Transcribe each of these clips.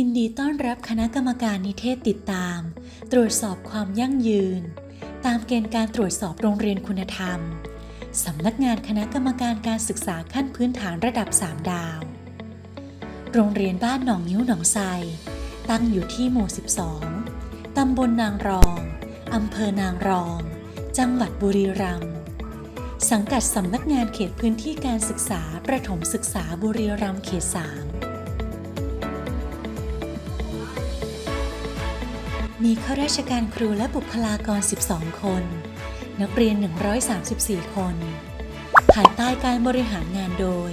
ินดีต้อนรับคณะกรรมการนิเทศติดตาม ตรวจสอบความยั่งยืน ตามเกณฑ์การตรวจสอบโรงเรียนคุณธรรม สำนักงานคณะกรรมการการศึกษาขั้นพื้นฐานระดับ 3 ดาว โรงเรียนบ้านหนองนิ้วหนองไทรตั้งอยู่ที่หมู่ 12 ตำบลนางรอง อำเภอนางรอง จังหวัดบุรีรัมย์ สังกัดสำนักงานเขตพื้นที่การศึกษาประถมศึกษาบุรีรัมย์เขต 3 มีข้าราชการครูและบุคลากร 12 คน นักเรียน 134 คน ภายใต้การบริหารงานโดย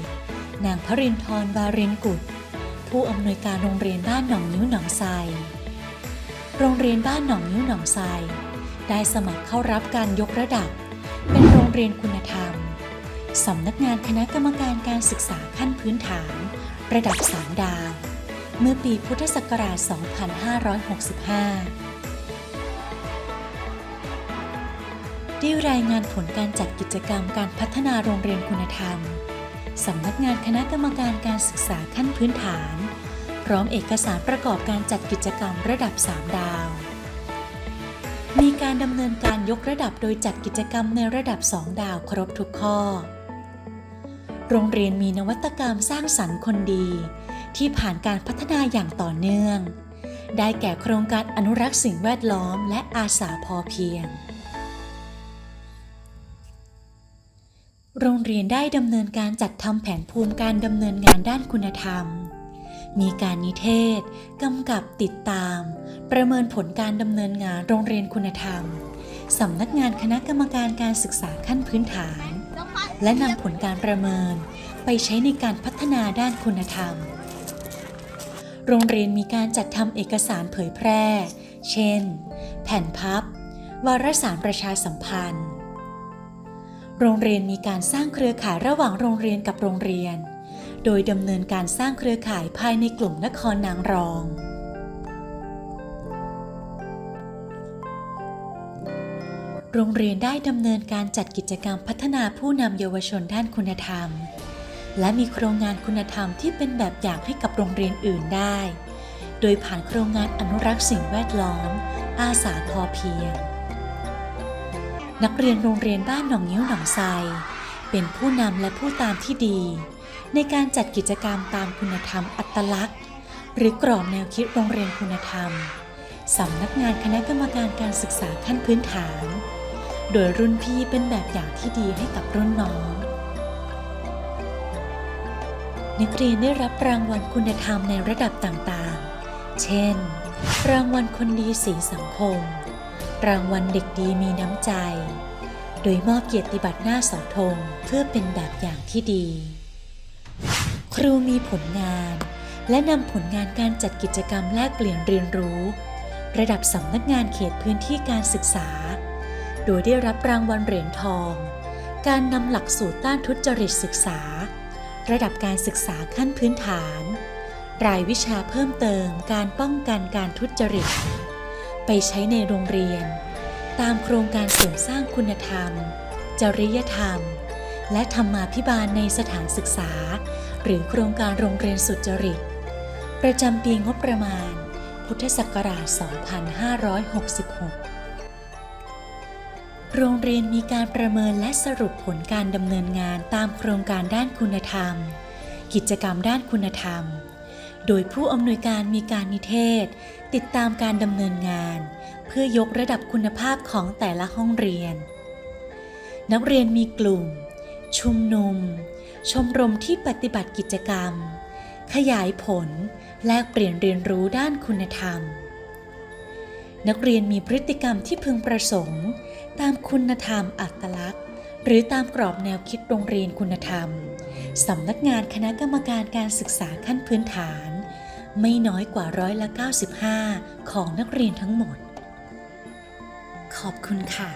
นางพรินทร์บารินกุลผู้อำนวยการโรงเรียนบ้านหนองนิ้วหนองไทรโรงเรียนบ้านหนองนิ้วหนองไทรได้สมัครเข้ารับการยกระดับ เป็นโรงเรียนคุณธรรม สำนักงานคณะกรรมการการศึกษาขั้นพื้นฐาน ระดับ3ดาว เมื่อปีพุทธศักราช 2565 ได้รายงานผลการจัดกิจกรรมการพัฒนาโรงเรียนคุณธรรม สำนักงานคณะกรรมการการศึกษาขั้นพื้นฐาน พร้อมเอกสารประกอบการจัดกิจกรรมระดับ 3 ดาว มีการดำเนินการยกระดับโดยจัดกิจกรรมในระดับ 2 ดาวครบทุกข้อ โรงเรียนมีนวัตกรรมสร้างสรรค์คนดี ที่ผ่านการพัฒนาอย่างต่อเนื่อง ได้แก่โครงการอนุรักษ์สิ่งแวดล้อมและอาสาพอเพียง โรงเรียนได้ดำเนินการจัดทำแผนภูมิการดำเนินงานด้านคุณธรรม มีการนิเทศกำกับติดตาม ประเมินผลการดำเนินงานโรงเรียนคุณธรรมสำนักงานคณะกรรมการการศึกษาขั้นพื้นฐาน และนำผลการประเมินไปใช้ในการพัฒนาด้านคุณธรรม โรงเรียนมีการจัดทำเอกสารเผยแพร่ เช่น แผ่นพับ วารสารประชาสัมพันธ์ โรงเรียนมีการสร้างเครือข่ายระหว่างโรงเรียนกับโรงเรียน โดยดำเนินการสร้างเครือข่ายภายในกลุ่มนครนางรอง โรงเรียนได้ดำเนินการจัดกิจกรรมพัฒนาผู้นำเยาวชนด้านคุณธรรม และมีโครงงานคุณธรรมที่เป็นแบบอย่างให้กับโรงเรียนอื่นได้ โดยผ่านโครงงานอนุรักษ์สิ่งแวดล้อม อาสาพอเพียง นักเรียนโรงเรียนบ้านหนองนิ้วหนองไทรเป็นผู้นำและผู้ตามที่ดี ในการจัดกิจกรรมตามคุณธรรมอัตลักษณ์ หรือกรอบแนวคิดโรงเรียนคุณธรรมสำนักงานคณะกรรมการการศึกษาขั้นพื้นฐาน โดยรุ่นพี่เป็นแบบอย่างที่ดีให้กับรุ่นน้อง นักเรียนได้รับรางวัลคุณธรรมในระดับต่างๆ เช่น รางวัลคนดีสีสังคม รางวัลเด็กดีมีน้ำใจ โดยมอบเกียรติบัตรหน้าเสาธงเพื่อเป็นแบบอย่างที่ดี ครูมีผลงาน และนำผลงานการจัดกิจกรรมแลกเปลี่ยนเรียนรู้ ระดับสำนักงานเขตพื้นที่การศึกษา โดยได้รับรางวัลเหรียญทอง การนำหลักสูตรต้านทุจริตศึกษา ระดับการศึกษาขั้นพื้นฐาน รายวิชาเพิ่มเติมการป้องกันการทุจริต ไปใช้ในโรงเรียน ตามโครงการเสริมสร้างคุณธรรม จริยธรรม และธรรมาภิบาลในสถานศึกษา หรือโครงการโรงเรียนสุจริต ประจำปีงบประมาณ พุทธศักราช 2566โรงเรียนมีการประเมินและสรุปผลการดำเนินงานตามโครงการด้านคุณธรรม กิจกรรมด้านคุณธรรม โดยผู้อำนวยการมีการนิเทศ ติดตามการดำเนินงาน เพื่อยกระดับคุณภาพของแต่ละห้องเรียน นักเรียนมีกลุ่ม ชุมนุม ชมรมที่ปฏิบัติกิจกรรม ขยายผล แลกเปลี่ยนเรียนรู้ด้านคุณธรรม นักเรียนมีพฤติกรรมที่พึงประสงค์ ตามคุณธรรมอัตลักษณ์ หรือตามกรอบแนวคิดโรงเรียนคุณธรรมสำนักงานคณะกรรมการการศึกษาขั้นพื้นฐาน ไม่น้อยกว่าร้อยละ 95 ของนักเรียนทั้งหมด ขอบคุณค่ะ